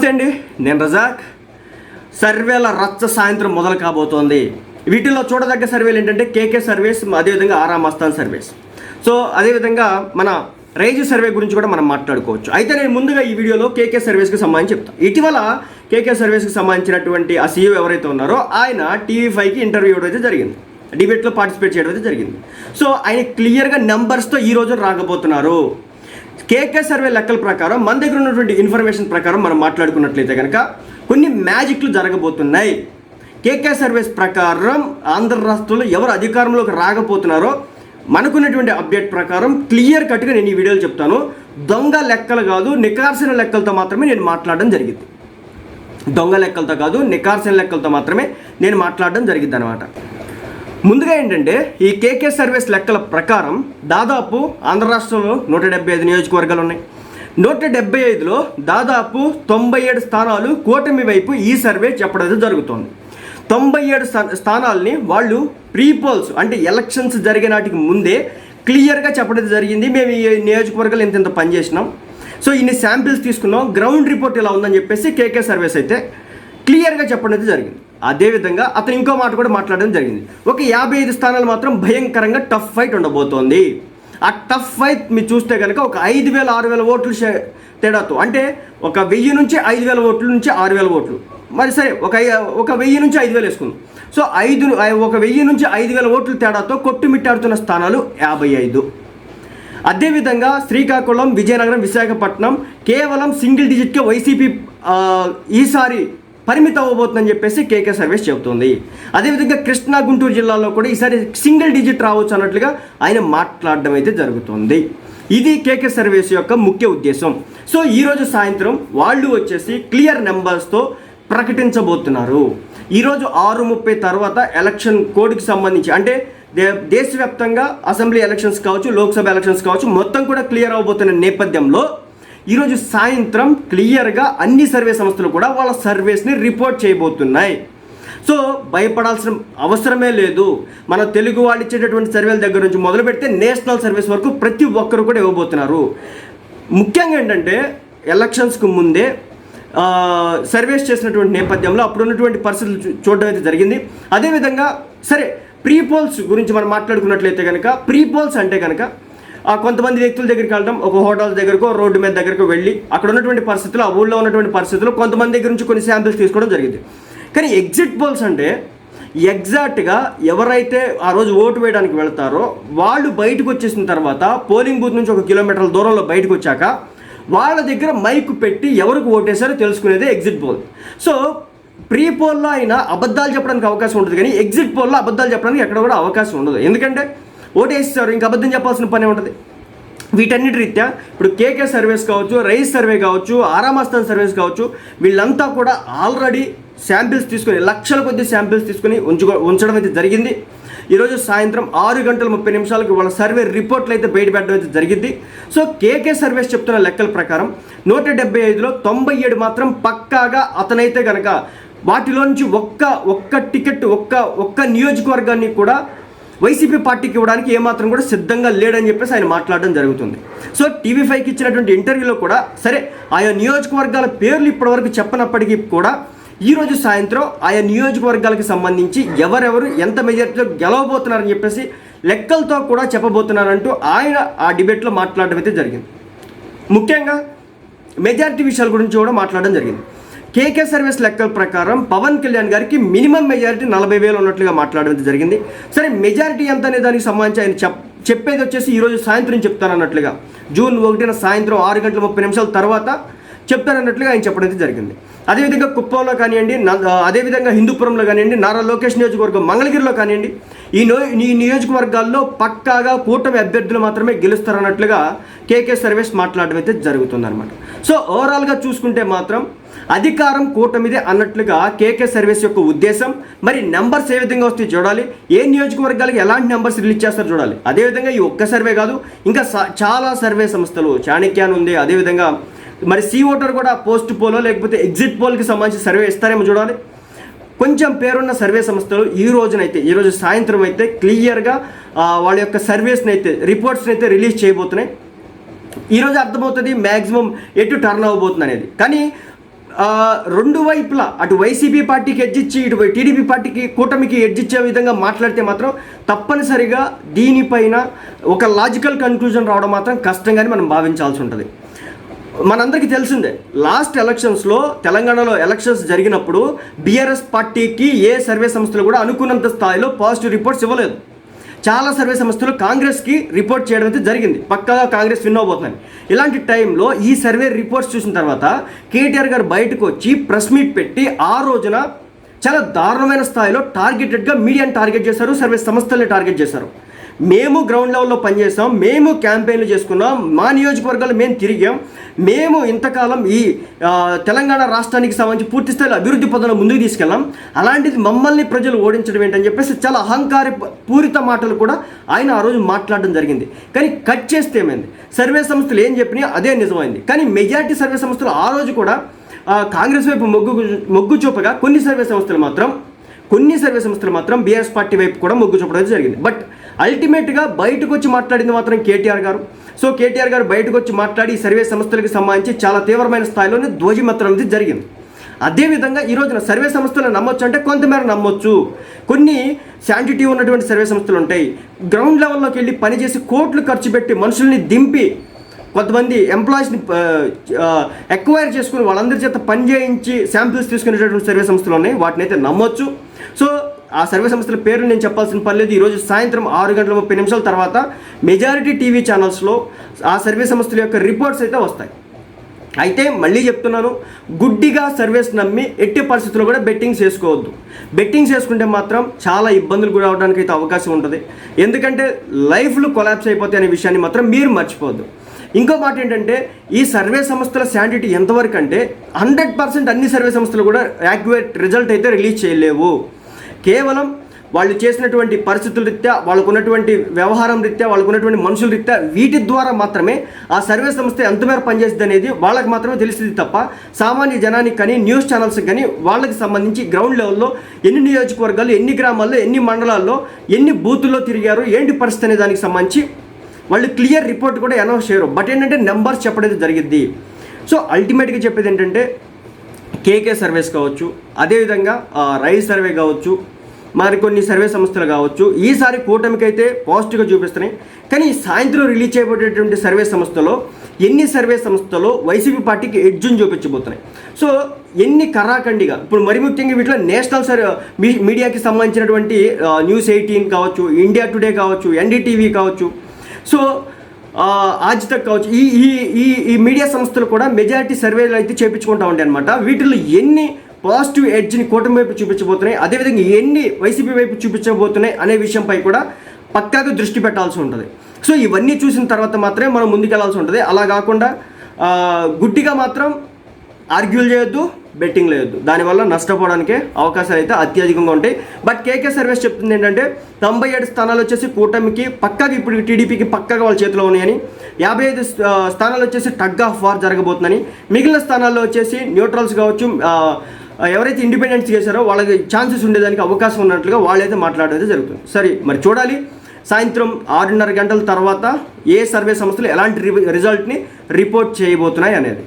నమస్తే అండి. నేను రజాక్. సర్వేల రచ్చ సాయంత్రం మొదలు కాబోతోంది. వీటిలో చూడదగ్గ సర్వేలు ఏంటంటే కేకే సర్వీస్ అదేవిధంగా ఆరా మస్తాన్ సర్వీస్. సో అదేవిధంగా మన రైజు సర్వే గురించి కూడా మనం మాట్లాడుకోవచ్చు. అయితే నేను ముందుగా ఈ వీడియోలో కేకే సర్వీస్కి సంబంధించి చెప్తాను ఇటీవల కేకే సర్వీస్కి సంబంధించినటువంటి ఆ సీఈఓ ఎవరైతే ఉన్నారో ఆయన టీవీ ఫైవ్కి ఇంటర్వ్యూ ఇవ్వడం అయితే జరిగింది. డిబేట్లో పార్టిసిపేట్ చేయడం అయితే జరిగింది. సో ఆయన క్లియర్గా నెంబర్స్తో ఈ రోజు రాకపోతున్నారు. కేకే సర్వే లెక్కల ప్రకారం మన దగ్గర ఉన్నటువంటి ఇన్ఫర్మేషన్ ప్రకారం మనం మాట్లాడుకున్నట్లయితే కనుక కొన్ని మ్యాజిక్లు జరగబోతున్నాయి. కేకే సర్వేస్ ప్రకారం ఆంధ్ర రాష్ట్రంలో ఎవరు అధికారంలోకి రాకపోతున్నారో మనకున్నటువంటి అప్డేట్ ప్రకారం క్లియర్ కట్గా నేను ఈ వీడియోలు చెప్తాను. దొంగ లెక్కలు కాదు నికార్సిన లెక్కలతో మాత్రమే నేను మాట్లాడడం జరిగింది. దొంగ లెక్కలతో కాదు నికార్సిన లెక్కలతో మాత్రమే నేను మాట్లాడడం జరిగింది అనమాట ముందుగా ఏంటంటే ఈ కేకే సర్వీస్ లెక్కల ప్రకారం దాదాపు ఆంధ్ర రాష్ట్రంలో నూట డెబ్బై ఐదు నియోజకవర్గాలు ఉన్నాయి. నూట డెబ్బై ఐదులో దాదాపు తొంభై ఏడు స్థానాలు కూటమి వైపు ఈ సర్వే చెప్పడం జరుగుతోంది. తొంభై ఏడు స్థానాలని స్థానాల్ని వాళ్ళు ప్రీ పోల్స్ అంటే ఎలక్షన్స్ జరిగే నాటికి ముందే క్లియర్గా చెప్పడం జరిగింది. మేము ఈ నియోజకవర్గాలు ఇంత ఇంత పనిచేసినాం. సో ఇన్ని శాంపిల్స్ తీసుకున్నాం. గ్రౌండ్ రిపోర్ట్ ఇలా ఉందని చెప్పేసి కేకే సర్వీస్ అయితే క్లియర్గా చెప్పడం అయితే జరిగింది. అదేవిధంగా అతను ఇంకో మాట కూడా మాట్లాడడం జరిగింది. ఒక యాభై ఐదు స్థానాలు మాత్రం భయంకరంగా టఫ్ ఫైట్ ఉండబోతోంది. ఆ టఫ్ ఫైట్ మీరు చూస్తే కనుక ఒక ఐదు వేల ఆరు వేల ఓట్లు తేడాతో అంటే ఒక వెయ్యి నుంచి ఐదు వేల ఓట్ల నుంచి ఆరు వేల ఓట్లు. మరి సరే ఒక ఒక వెయ్యి నుంచి ఐదు వేలు వేసుకుందాం. సో ఐదు ఒక వెయ్యి నుంచి ఐదు వేల ఓట్ల తేడాతో కొట్టుమిట్టాడుతున్న స్థానాలు యాభై ఐదు. అదేవిధంగా శ్రీకాకుళం విజయనగరం విశాఖపట్నం కేవలం సింగిల్ డిజిట్కే వైసీపీ ఈసారి పరిమితం అవ్వబోతుందని చెప్పేసి కేకే సర్వీస్ చెబుతుంది. అదేవిధంగా కృష్ణా గుంటూరు జిల్లాలో కూడా ఈసారి సింగిల్ డిజిట్ రావచ్చు అన్నట్లుగా ఆయన మాట్లాడడం అయితే జరుగుతుంది. ఇది కేకే సర్వీస్ యొక్క ముఖ్య ఉద్దేశం. సో ఈరోజు సాయంత్రం వాళ్ళు వచ్చేసి క్లియర్ నెంబర్స్తో ప్రకటించబోతున్నారు. ఈరోజు ఆరు ముప్పై తర్వాత ఎలక్షన్ కోడ్కి సంబంధించి అంటే దే దేశవ్యాప్తంగా అసెంబ్లీ ఎలక్షన్స్ కావచ్చు లోక్సభ ఎలక్షన్స్ కావచ్చు మొత్తం కూడా క్లియర్ అవబోతున్న నేపథ్యంలో ఈరోజు సాయంత్రం క్లియర్గా అన్ని సర్వే సంస్థలు కూడా వాళ్ళ సర్వేస్ని రిపోర్ట్ చేయబోతున్నాయి. సో భయపడాల్సిన అవసరమే లేదు. మన తెలుగు వాళ్ళు ఇచ్చేటటువంటి సర్వేల దగ్గర నుంచి మొదలు పెడితే నేషనల్ సర్వీస్ వరకు ప్రతి ఒక్కరు కూడా ఇవ్వబోతున్నారు. ముఖ్యంగా ఏంటంటే ఎలక్షన్స్కు ముందే సర్వేస్ చేసినటువంటి నేపథ్యంలో అప్పుడు ఉన్నటువంటి పరిస్థితులు చూడడం అయితే జరిగింది. అదేవిధంగా సరే ప్రీ పోల్స్ గురించి మనం మాట్లాడుకున్నట్లయితే కనుక ప్రీ పోల్స్ అంటే కనుక కొంతమంది వ్యక్తుల దగ్గరికి వెళ్ళడం ఒక హోటల్ దగ్గరకో రోడ్డు మీద దగ్గరకు వెళ్ళి అక్కడ ఉన్నటువంటి పరిస్థితులు ఆ ఊళ్ళో ఉన్నటువంటి పరిస్థితులు కొంతమంది దగ్గర నుంచి కొన్ని శాంపిల్స్ తీసుకోవడం జరిగింది. కానీ ఎగ్జిట్ పోల్స్ అంటే ఎగ్జాక్ట్గా ఎవరైతే ఆ రోజు ఓటు వేయడానికి వెళ్తారో వాళ్ళు బయటకు వచ్చేసిన తర్వాత పోలింగ్ బూత్ నుంచి ఒక కిలోమీటర్ల దూరంలో బయటకు వచ్చాక వాళ్ళ దగ్గర మైక్ పెట్టి ఎవరికి ఓటేశారో తెలుసుకునేదే ఎగ్జిట్ పోల్. సో ప్రీ పోల్లో అయినా అబద్ధాలు చెప్పడానికి అవకాశం ఉంటుంది కానీ ఎగ్జిట్ పోల్లో అబద్ధాలు చెప్పడానికి ఎక్కడ కూడా అవకాశం ఉండదు. ఎందుకంటే ఓటేస్తారు ఇంకా అబద్ధం చెప్పాల్సిన పని ఉంటుంది. వీటన్నిటి రీత్యా ఇప్పుడు కేకే సర్వీస్ కావచ్చు రైస్ సర్వే కావచ్చు ఆరామస్థాన్ సర్వీస్ కావచ్చు వీళ్ళంతా కూడా ఆల్రెడీ శాంపిల్స్ తీసుకొని లక్షల కొద్ది శాంపిల్స్ తీసుకొని ఉంచుకో ఉంచడం అయితే జరిగింది. ఈరోజు సాయంత్రం ఆరు గంటల ముప్పై నిమిషాలకు వాళ్ళ సర్వే రిపోర్ట్లు అయితే బయటపెట్టడం అయితే జరిగింది. సో కేకే సర్వీస్ చెప్తున్న లెక్కల ప్రకారం నూట డెబ్బై ఐదులో తొంభై ఏడు మాత్రం పక్కాగా అతనైతే కనుక వాటిలో నుంచి ఒక్క ఒక్క టికెట్ ఒక్క ఒక్క నియోజకవర్గాన్ని కూడా వైసీపీ పార్టీకి ఇవ్వడానికి ఏమాత్రం కూడా సిద్ధంగా లేడని చెప్పేసి ఆయన మాట్లాడడం జరుగుతుంది. సో టీవీ ఫైవ్కి ఇచ్చినటువంటి ఇంటర్వ్యూలో కూడా సరే ఆయా నియోజకవర్గాల పేర్లు ఇప్పటివరకు చెప్పనప్పటికీ కూడా ఈరోజు సాయంత్రం ఆయా నియోజకవర్గాలకు సంబంధించి ఎవరెవరు ఎంత మెజార్టీలో గెలవబోతున్నారని చెప్పేసి లెక్కలతో కూడా చెప్పబోతున్నారంటూ ఆయన ఆ డిబేట్లో మాట్లాడడం అయితే జరిగింది. ముఖ్యంగా మెజారిటీ విషయాల గురించి కూడా మాట్లాడడం జరిగింది. కేకే సర్వీస్ లెక్కల ప్రకారం పవన్ కళ్యాణ్ గారికి మినిమం మెజారిటీ నలభై వేలు ఉన్నట్లుగా మాట్లాడడం అయితే జరిగింది. సరే మెజారిటీ ఎంత అనే దానికి సంబంధించి ఆయన చెప్ చెప్పేది వచ్చేసి ఈరోజు సాయంత్రం చెప్తానన్నట్లుగా జూన్ ఒకటిన సాయంత్రం ఆరు గంటల ముప్పై నిమిషాల తర్వాత చెప్తానన్నట్లుగా ఆయన చెప్పడం అయితే జరిగింది. అదేవిధంగా కుప్పంలో కానివ్వండి అదేవిధంగా హిందూపురంలో కానివ్వండి నారా లోకేష్ నియోజకవర్గం మంగళగిరిలో కానివ్వండి ఈ నో ఈ నియోజకవర్గాల్లో పక్కాగా కూటమి అభ్యర్థులు మాత్రమే గెలుస్తారన్నట్లుగా కేకే సర్వేస్ మాట్లాడడం అయితే జరుగుతుందన్నమాట. సో ఓవరాల్గా చూసుకుంటే మాత్రం అధికారం కూటమిదే అన్నట్లుగా కేకే సర్వీస్ యొక్క ఉద్దేశం మరి నెంబర్స్ ఏ విధంగా వస్తాయి చూడాలి? ఏ నియోజకవర్గాలకి ఎలాంటి నెంబర్స్ రిలీజ్ చేస్తారో చూడాలి? అదేవిధంగా ఈ ఒక్క సర్వే కాదు ఇంకా చాలా సర్వే సంస్థలు చాణక్యాన్ ఉంది అదేవిధంగా మరి సీ ఓటర్ కూడా పోస్ట్ పోలో లేకపోతే ఎగ్జిట్ పోల్కి సంబంధించి సర్వే ఇస్తారేమో చూడాలి. కొంచెం పేరున్న సర్వే సంస్థలు ఈ రోజునైతే ఈ రోజు సాయంత్రం అయితే క్లియర్గా వాళ్ళ యొక్క సర్వేస్ని అయితే రిపోర్ట్స్ని అయితే రిలీజ్ చేయబోతున్నాయి. ఈరోజు అర్థమవుతుంది మ్యాక్సిమం ఎటు టర్న్ అవ్వబోతుంది అనేది. కానీ రెండు వైపులా అటు వైసీపీ పార్టీకి ఎడ్జిచ్చి ఇటు టీడీపీ పార్టీకి కూటమికి ఎడ్జిచ్చే విధంగా మాట్లాడితే మాత్రం తప్పనిసరిగా దీనిపైన ఒక లాజికల్ కన్క్లూజన్ రావడం మాత్రం కష్టంగానే మనం భావించాల్సి ఉంటుంది. మనందరికీ తెలిసిందే లాస్ట్ ఎలక్షన్స్లో తెలంగాణలో ఎలక్షన్స్ జరిగినప్పుడు బీఆర్ఎస్ పార్టీకి ఏ సర్వే సంస్థలు కూడా అనుకున్నంత స్థాయిలో పాజిటివ్ రిపోర్ట్స్ ఇవ్వలేదు. చాలా సర్వే సంస్థలు కాంగ్రెస్కి రిపోర్ట్ చేయడం అయితే జరిగింది. పక్కాగా కాంగ్రెస్ విన్ అవబోతుంది ఇలాంటి టైంలో ఈ సర్వే రిపోర్ట్స్ చూసిన తర్వాత కేటీఆర్ గారు బయటకు వచ్చి ప్రెస్ మీట్ పెట్టి ఆ రోజున చాలా దారుణమైన స్థాయిలో టార్గెటెడ్గా మీడియాని టార్గెట్ చేశారు సర్వే సంస్థల్ని టార్గెట్ చేశారు. మేము గ్రౌండ్ లెవెల్లో పనిచేసాం మేము క్యాంపెయిన్లు చేసుకున్నాం మా నియోజకవర్గాలు మేము తిరిగాం మేము ఇంతకాలం ఈ తెలంగాణ రాష్ట్రానికి సంబంధించి పూర్తి స్థాయిలో అభివృద్ధి పొందడం ముందుకు తీసుకెళ్ళాం. అలాంటిది మమ్మల్ని ప్రజలు ఓడించడం ఏంటని చెప్పేసి చాలా అహంకార పూరిత మాటలు కూడా ఆయన ఆ రోజు మాట్లాడడం జరిగింది. కానీ కట్ చేస్తే ఏమైంది? సర్వే సంస్థలు ఏం చెప్పినాయో అదే నిజమైంది. కానీ మెజారిటీ సర్వే సంస్థలు ఆ రోజు కూడా కాంగ్రెస్ వైపు మొగ్గు మొగ్గు చూపగా కొన్ని సర్వే సంస్థలు మాత్రం కొన్ని సర్వే సంస్థలు మాత్రం బీఆర్ఎస్ పార్టీ వైపు కూడా మొగ్గు చూపడం జరిగింది. బట్ అల్టిమేట్గా బయటకు వచ్చి మాట్లాడింది మాత్రం కేటీఆర్ గారు. సో కేటీఆర్ గారు బయటకు వచ్చి మాట్లాడి సర్వే సంస్థలకు సంబంధించి చాలా తీవ్రమైన స్థాయిలోనే ధ్వజమెత్తడం అనేది జరిగింది. అదేవిధంగా ఈ రోజున సర్వే సంస్థలు నమ్మొచ్చు అంటే కొంతమేర నమ్మొచ్చు. కొన్ని శాంటిటీ ఉన్నటువంటి సర్వే సంస్థలు ఉంటాయి. గ్రౌండ్ లెవెల్లోకి వెళ్ళి పనిచేసి కోట్లు ఖర్చు పెట్టి మనుషుల్ని దింపి కొంతమంది ఎంప్లాయీస్ని ఎక్వైర్ చేసుకుని వాళ్ళందరి చేత పని చేయించి శాంపిల్స్ తీసుకునేటటువంటి సర్వే సంస్థలు ఉన్నాయి. వాటిని అయితే నమ్మొచ్చు. సో ఆ సర్వే సంస్థల పేరు నేను చెప్పాల్సిన పర్లేదు ఈరోజు సాయంత్రం ఆరు గంటల ముప్పై నిమిషాల తర్వాత మెజారిటీ టీవీ ఛానల్స్లో ఆ సర్వే సంస్థల యొక్క రిపోర్ట్స్ అయితే వస్తాయి. అయితే మళ్ళీ చెప్తున్నాను గుడ్డిగా సర్వీస్ నమ్మి ఎట్టి పరిస్థితుల్లో కూడా బెట్టింగ్స్ చేసుకోవద్దు. బెట్టింగ్స్ చేసుకుంటే మాత్రం చాలా ఇబ్బందులు కూడా అవడానికి అయితే అవకాశం ఉంటుంది. ఎందుకంటే లైఫ్లు కొలాప్స్ అయిపోతాయి అనే విషయాన్ని మాత్రం మీరు మర్చిపోవద్దు. ఇంకో మాట ఏంటంటే ఈ సర్వే సంస్థల శాంటిటీ ఎంతవరకు అంటే హండ్రెడ్ పర్సెంట్ అన్ని సర్వే సంస్థలు కూడా యాక్యురేట్ రిజల్ట్ అయితే రిలీజ్ చేయలేవు. కేవలం వాళ్ళు చేసినటువంటి పరిస్థితుల రీత్యా వాళ్ళకు ఉన్నటువంటి వ్యవహారం రీత్యా వాళ్ళకు ఉన్నటువంటి మనుషుల రీత్యా వీటి ద్వారా మాత్రమే ఆ సర్వే సంస్థ ఎంతమేర పనిచేస్తుంది అనేది వాళ్ళకి మాత్రమే తెలిసింది తప్ప సామాన్య జనానికి కానీ న్యూస్ ఛానల్స్కి కానీ వాళ్ళకి సంబంధించి గ్రౌండ్ లెవెల్లో ఎన్ని నియోజకవర్గాలు ఎన్ని గ్రామాల్లో ఎన్ని మండలాల్లో ఎన్ని బూతుల్లో తిరిగారు ఏంటి పరిస్థితి అనే దానికి సంబంధించి వాళ్ళు క్లియర్ రిపోర్ట్ కూడా అనౌన్స్ చేయరు. బట్ ఏంటంటే నెంబర్స్ చెప్పడం జరిగింది. సో అల్టిమేట్గా చెప్పేది ఏంటంటే కేకే సర్వేస్ కావచ్చు అదేవిధంగా రైల్ రైస్ సర్వే కావచ్చు మరికొన్ని సర్వే సంస్థలు కావచ్చు ఈసారి కూటమికి అయితే పాజిటివ్గా చూపిస్తున్నాయి. కానీ సాయంత్రం రిలీజ్ చేయబడేటువంటి సర్వే సంస్థలో ఎన్ని సర్వే సంస్థలో వైసీపీ పార్టీకి ఎడ్జుని చూపించబోతున్నాయి. సో ఎన్ని కరాఖండిగా ఇప్పుడు మరి ముఖ్యంగా వీటిలో నేషనల్ సర్ మీడియాకి సంబంధించినటువంటి న్యూస్ ఎయిటీన్ కావచ్చు ఇండియా టుడే కావచ్చు ఎన్డీటీవీ కావచ్చు. సో ఆజ్ తక్ కావచ్చు ఈ ఈ ఈ ఈ మీడియా సంస్థలు కూడా మెజారిటీ సర్వేలు అయితే చేపించుకుంటా ఉండే అనమాట వీటిలో ఎన్ని పాజిటివ్ ఎడ్జ్ని కూటమి వైపు చూపించబోతున్నాయి అదేవిధంగా ఎన్ని వైసీపీ వైపు చూపించబోతున్నాయి అనే విషయంపై కూడా పక్కాగా దృష్టి పెట్టాల్సి ఉంటుంది. సో ఇవన్నీ చూసిన తర్వాత మాత్రమే మనం ముందుకెళ్ళాల్సి ఉంటుంది. అలా కాకుండా గుడ్డిగా మాత్రం ఆర్గ్యూలు చేయొద్దు. బెట్టింగ్ లేదు దానివల్ల నష్టపోవడానికే అవకాశాలు అయితే అత్యధికంగా ఉంటాయి. బట్ కేకే సర్వీస్ చెప్తుంది ఏంటంటే తొంభై ఏడు స్థానాలు వచ్చేసి కూటమికి పక్కగా ఇప్పుడు టీడీపీకి పక్కగా వాళ్ళ చేతిలో ఉన్నాయని యాభై ఐదు స్థానాలు వచ్చేసి టగ్ ఆఫ్ వార్ జరగబోతుందని మిగిలిన స్థానాల్లో వచ్చేసి న్యూట్రల్స్ కావచ్చు ఎవరైతే ఇండిపెండెన్స్ చేశారో వాళ్ళకి ఛాన్సెస్ ఉండేదానికి అవకాశం ఉన్నట్లుగా వాళ్ళైతే మాట్లాడేది జరుగుతుంది. సరే మరి చూడాలి. సాయంత్రం ఆరున్నర గంటల తర్వాత ఏ సర్వే సంస్థలు ఎలాంటి రి- రిజల్ట్ని రిపోర్ట్ చేయబోతున్నాయి అనేది.